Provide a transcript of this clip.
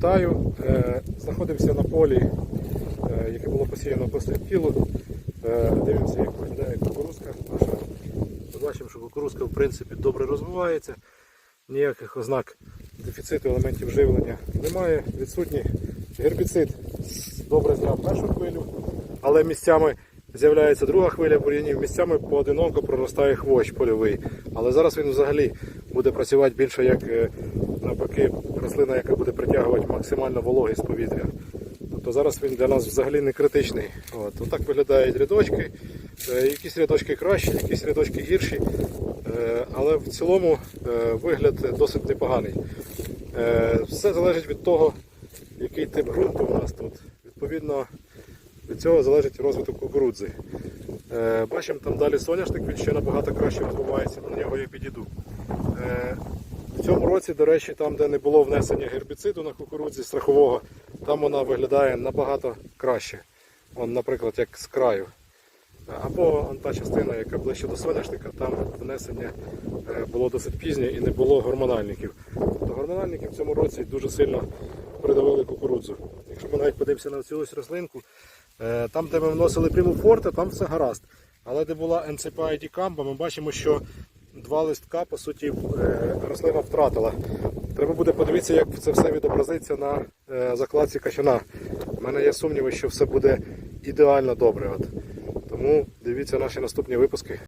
Вітаю! Е, Знаходимося на полі, е, яке було посіяно по стріптілу. Е, Дивимося, як виглядає кукурузка. Бачимо, що кукурузка в принципі добре розвивається. Ніяких ознак дефіциту елементів живлення немає. Відсутній гербіцид добре зняв першу хвилю, але місцями з'являється друга хвиля бур'янів, місцями поодиноко проростає хвощ польовий. Але зараз він взагалі буде працювати більше як навпаки рослина, яка буде притягувати максимально вологи з повітря. Тобто зараз він для нас взагалі не критичний. От, Отак виглядають рядочки. Е, Якісь рядочки кращі, якісь рядочки гірші. Е, Але в цілому е, вигляд досить непоганий. Все залежить від того, який тип ґрунту у нас тут. Відповідно, від цього залежить розвиток кукурудзи. Бачимо там далі соняшник, він ще набагато краще розвивається, на нього я підійду. Цьому році, до речі, там, де не було внесення гербіциду на кукурудзі страхового, там вона виглядає набагато краще. Он, наприклад, як з краю. Або та частина, яка ближче до соняшника, там внесення е, було досить пізнє і не було гормональників. Тобто гормональники в цьому році дуже сильно придавили кукурудзу. Якщо ми навіть подивимося на цю ось рослинку, е, там, де ми вносили приму форте, там все гаразд. Але де була NCPI дікамба, ми бачимо, що два листка, по суті, е, рослина втратила. Треба буде подивитися, як це все відобразиться на е, закладці качана. У мене є сумніви, що все буде ідеально добре. От. Тому дивіться наші наступні випуски.